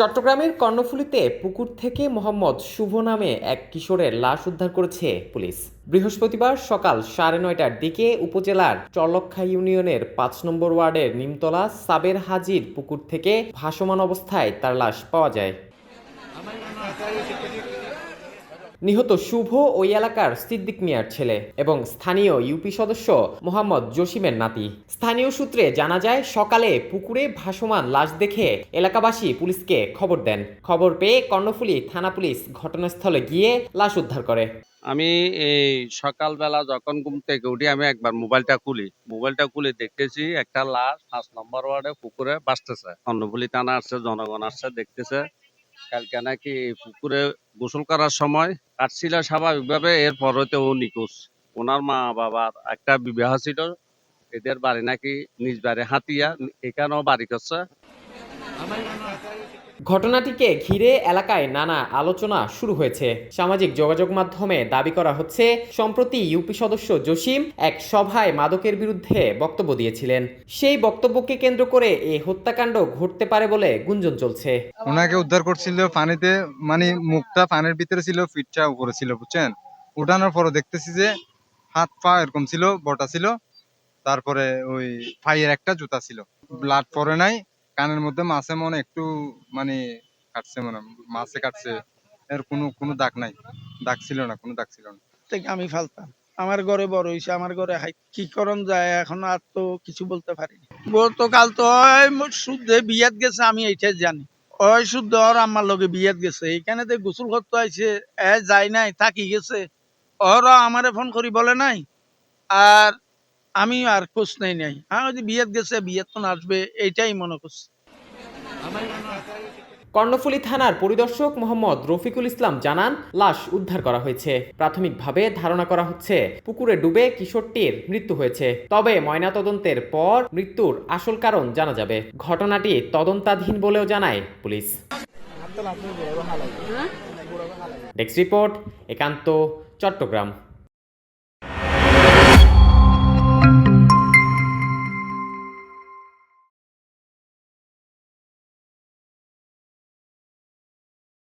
চট্টগ্রামের কর্ণফুলিতে পুকুর থেকে মোহাম্মদ শুভ নামে এক কিশোরের লাশ উদ্ধার করেছে পুলিশ। বৃহস্পতিবার সকাল সাড়ে নয়টার দিকে উপজেলার চরলক্ষা ইউনিয়নের পাঁচ নম্বর ওয়ার্ডের নিমতলা সাবের হাজির পুকুর থেকে ভাসমান অবস্থায় তার লাশ পাওয়া যায়। নিহত শুভ ওই এলাকার সিদ্দিক মিয়ার ছেলে এবং স্থানীয় ইউপি সদস্য মোহাম্মদ জসিমের নাতি। স্থানীয় সূত্রে জানা যায়, সকালে পুকুরে ভাসমান লাশ দেখে এলাকাবাসী পুলিশকে খবর দেন। খবর পেয়ে কর্ণফুলী থানা পুলিশ ঘটনাস্থলে গিয়ে লাশ উদ্ধার করে। আমি এই সকালবেলা যখন ঘুম থেকে উঠি, আমি একবার মোবাইলটা খুলি। মোবাইলটা খুলে দেখতেছি একটা লাশ পাঁচ নম্বর ওয়ার্ডে পুকুরে বাঁচতেছে কর্ণফুলি থানা আসছে, জনগণ আসছে, দেখতেছে। কালকে নাকি পুকুরে গোসল করার সময় কাটছিল স্বাভাবিকভাবে, এরপর হইতে ও নিখোঁজ। ওনার মা বাবার একটা বিবাহ ছিল, এদের বাড়ি নাকি নিজ বাড়ি হাতিয়া, এখানেও বাড়ি করছে। ঘটনাটিকে ঘিরে এলাকায় নানা আলোচনা শুরু হয়েছে। সামাজিক যোগাযোগ মাধ্যমে দাবি করা হচ্ছে, সম্প্রতি ইউপি সদস্য জসিম এক সভায় মাদকের বিরুদ্ধে বক্তব্য দিয়েছিলেন। সেই বক্তব্যকে কেন্দ্র করে এই হত্যাকাণ্ড ঘটতে পারে বলে গুঞ্জন চলছে। ওনাকে উদ্ধার করছিল পানিতে মানে মুখটা পানির ভিতরে ছিল, ফিটটা উপরে ছিল, বুঝছেন? উঠানোর পরে দেখতেছি যে হাত পা এরকম ছিল, বটা ছিল, তারপরে ওই পায়ের একটা জুতা ছিল। ব্লাড পরে নাই কানের মধ্যে মাছে মনে একটু মানে কাটছে মনে মাছে কাটছে। এর কোনো কোনো দাগ নাই। দাগ ছিল না, কোনো দাগ ছিল না। থেকে আমি ফালতাম। আমার ঘরে বড় হইছে, আমার ঘরে কি করণ যায়, এখন আর তো কিছু বলতে পারি গতকাল তো শুদ্ধে বিয়াত গেছে, আমি এইটাই জানি। ওই শুদ্ধ ওর আমার লগে বিয়াত গেছে। এইখানে তো গোসল করতে আইছে, এ যায় নাই, থাকি গেছে। ওরা আমারে ফোন করি বলে নাই। আর আমি আর খোঁজ নেই নাই। হ্যাঁ ওই যে গেছে বিয়াত তো আসবে এইটাই মনে করছে। কর্ণফুলী থানার পরিদর্শক মোহাম্মদ রফিকুল ইসলাম জানান লাশ উদ্ধার করা হয়েছে। প্রাথমিকভাবে ধারণা করা হচ্ছে পুকুরে ডুবে কিশোরটির মৃত্যু হয়েছে। তবে ময়নাতদন্তের পর মৃত্যুর আসল কারণ জানা যাবে। ঘটনাটি তদন্তাধীন বলেও জানায় পুলিশ। ডেস্ক রিপোর্ট একান্ত চট্টগ্রাম।